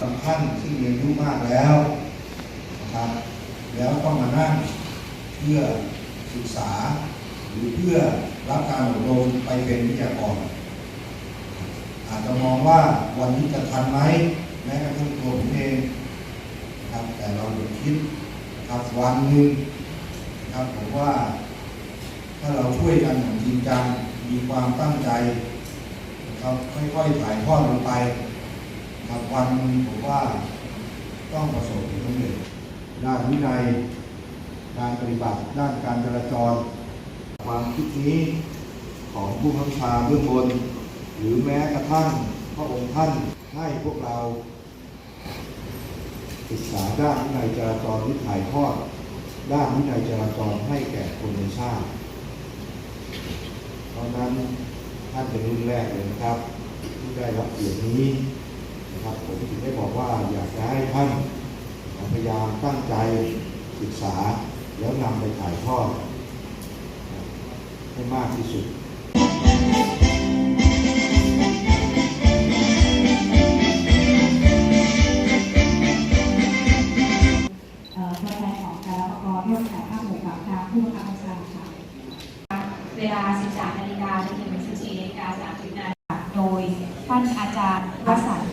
บางท่านที่มีอายุมากแล้วนะครับแล้วก็มานั่งเพื่อศึกษา หรือเพื่อรับการอบรมไปเป็นวิทยากร อาจจะมองว่าวันนี้จะทันไหมแม้กระทั่งตัวผมเองนะครับแต่เราอย่คิดครับวันหนึ่งนะครับผมว่า ถ้าเราช่วยกันอย่างจริงจังมีความตั้งใจนะครับค่อยๆถ่ายทอดลงไป ครับวันผมว่าต้องประสบผลสำเร็จด้านวินัย การปฏิบัติด้านการจราจร ความคิดนี้ของผู้บังคับบัญชาเบื้องบน หรือแม้กระทั่งพระองค์ท่านให้พวกเราศึกษาด้านวินัยจราจรที่ถ่ายทอด ด้านวินัยจราจรให้แก่คนในชาติ เพราะนั้นท่านเป็นรุ่นแรกเลยนะครับ ที่ได้รับเกียรตินี้ ถึงได้บอกว่าอยากจะให้ท่านพยายามตั้งใจศึกษาแล้วนำไปถ่ายทอดให้มากที่สุดเวแทนของการรับประกอบร่วมถ่ายภาพหมู่กับทางผู้บังคับบัญชาค่ะเวลา 13นาฬิกาจนถึง14นาฬิกา30นาทีโดยท่านอาจารย์วสันต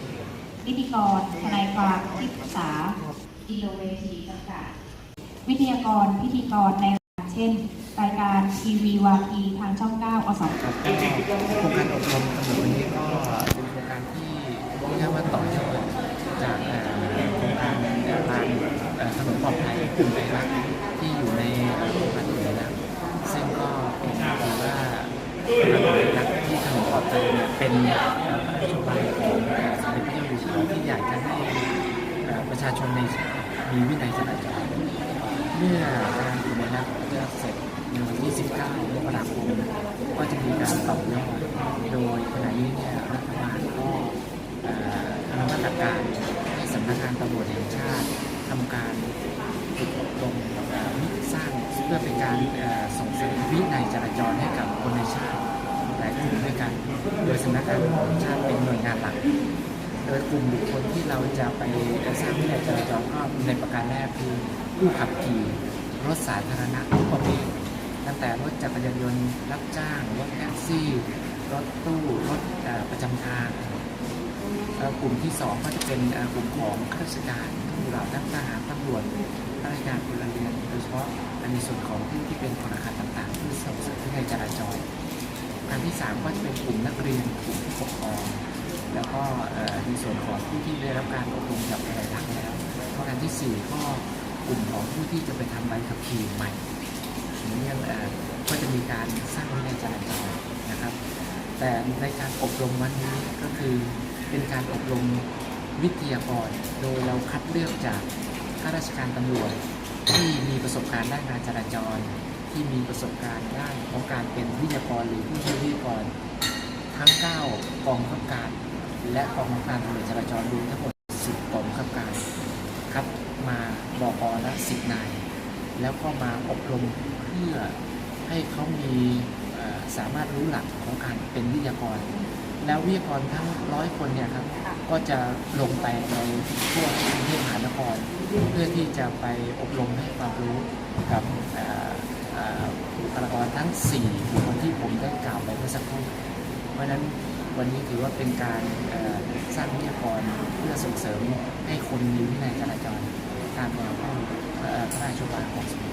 นิติกรทนายความที่ปรึกษาดีโลเวทีจำกัดวิทยากรพิธีกรในรายการเช่น รายการทีวีวาทีทางช่อง9อสมครับก็โครงการอบรมตำรวจวันนี้ก็เป็นโครงการที่เรียกว่าต่อยอดจากเอ่อโครงการเอ่อทางเอ่อถนนปลอดภัยกลุ่มไทยรัฐที่อยู่ในเอ่อโครงการอื่นแล้วซึ่งก็เป็นถือว่าถนนรัฐที่ถนนปลอดภัยเนี่ยเป็นเอ่อนโยบายของ ที่อยากจะให้ประชาชนในชาติมีวินัยจราจรเมื่อการขุนนักจะเสร็จในวันที่ 19มกราคมก็จะมีการต่อยอดโดยขณะนี้เนี่ยรัฐบาลก็เอ่อทำมาตรการสำนักงานตำรวจแห่งชาติทำการฝึกอบรมเอ่อสร้างเพื่อเป็นการส่งเสริมวินัยจราจรให้กับคนในชาติหลายกลุ่มด้วยกัน โดยสำนักงานตำรวจแห่งชาติเป็นหน่วยงานหลัก ยกลุ่มบุคคลที่เราจะไปสร้างวินัยจราจรก็ในประการแรกคือผู้ขับขี่รถสาธารณะทุกประเภทตั้งแต่รถจักรยานยนต์รับจ้าง รถแท็กซี่ รถตู้ รถประจำทางกลุ่มที่สองก็จะเป็นกลุ่มของข้าราชการผู้เหล่านักทหารตำรวจข้าราชการพลเรือนโดยเฉพาะในส่วนของผู้ที่เป็นพลขันต่างๆที่ส่งเสริมวินัยจราจรอันที่สามก็จะเป็นกลุ่มนักเรียนกลุ่มผู้ปกครอง แล้วก็ในส่วนของผู้ที่ได้รับการอบรมจากหลายหลักแล้วประการที่สี่ก็กลุ่มของผู้ที่จะไปทำใบขับขี่ใหม่อันนี้เอ่ก็จะมีการสร้างวินัยจราจรนะครับ แต่ในการอบรมวันนี้ก็คือเป็นการอบรมวิทยากร โดยเราคัดเลือกจากข้าราชการตำรวจที่มีประสบการณ์ด้านงานจราจร ที่มีประสบการณ์ด้านของการเป็นวิทยากรหรือผู้ช่วยวิทยากรทั้ง 9 กองบังคับการ และกองบังคับการตำรวจจราจรรวมทั้งหมด10กองบังคับการครับมาบอกละ10นาย แล้วก็มาอบรมเพื่อให้เขามีสามารถรู้หลักของการเป็นวิทยากร แล้ววิทยากรทั้งร้อยคนเนี่ยครับก็จะลงไปในทั่วกรุงเทพมหานคร เพื่อที่จะไปอบรมให้ความรู้กับบุคลากรทั้ง 4 บุคคลที่ผมได้กล่าวไปเมื่อสักครู่เพราะฉะนั้น วันนี้ถือว่าเป็นการสร้างวิทยากรเพื่อส่งเสริมให้คนมีวินัยจราจรตามแนวพระเอ่อพระราชบัญญัติของสมเด็จ